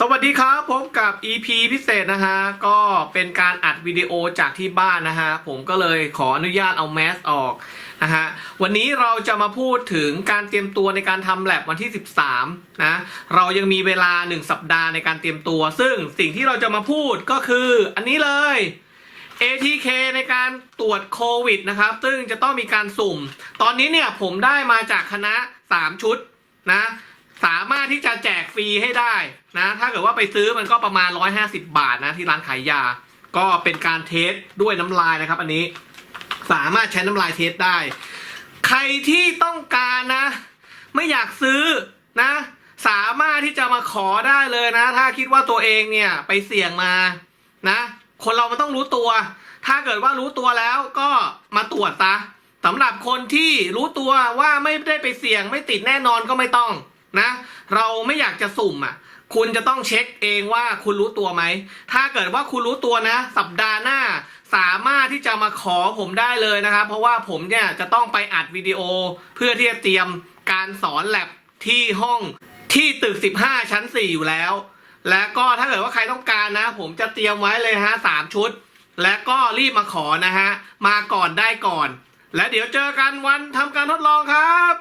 สวัสดีครับพบกับ EP พิเศษนะฮะ ก็เป็นการอัดวิดีโอจากที่บ้านนะฮะ ผมก็เลยขออนุญาตเอาแมสออกนะฮะ วันนี้เราจะมาพูดถึงการเตรียมตัวในการทำแลบวันที่ 13 นะ เรายังมีเวลา 1 สัปดาห์ในการเตรียมตัว ซึ่งสิ่งที่เราจะมาพูดก็คืออันนี้เลย ATK ในการตรวจโควิดนะครับ ซึ่งจะต้องมีการสุ่ม ตอนนี้เนี่ยผมได้มาจากคณะ 3 ชุดนะสามารถที่จะแจก ฟรีให้ได้นะ ถ้าเกิดว่าไปซื้อมันก็ประมาณ 150 บาทนะที่ร้านขายยา ก็เป็นการเทสด้วยน้ำลายนะครับ อันนี้สามารถใช้น้ำลายเทสได้ ใครที่ต้องการนะ ไม่อยากซื้อนะ สามารถที่จะมาขอได้เลยนะ ถ้าคิดว่าตัวเองเนี่ยไปเสี่ยงมานะ คนเรามันต้องรู้ตัว ถ้าเกิดว่ารู้ตัวแล้วก็มาตรวจซะสำหรับคนที่รู้ตัวว่าไม่ได้ไปเสี่ยงไม่ติดแน่นอนก็ไม่ต้อง นะ เราไม่อยากจะสุ่มอะ คุณจะต้องเช็คเองว่าคุณรู้ตัวไหม ถ้าเกิดว่าคุณรู้ตัวนะ สัปดาห์หน้าสามารถที่จะมาขอผมได้เลยนะครับ เพราะว่าผมเนี่ยจะต้องไปอัดวิดีโอ เพื่อที่จะเตรียมการสอนแลบที่ห้องที่ตึก 15 ชั้น 4 อยู่แล้ว และก็ถ้าเกิดว่าใครต้องการนะ ผมจะเตรียมไว้เลยฮะสามชุด และก็รีบมาขอนะฮะ มาก่อนได้ก่อน และเดี๋ยวเจอกันวันทำการทดลองครับ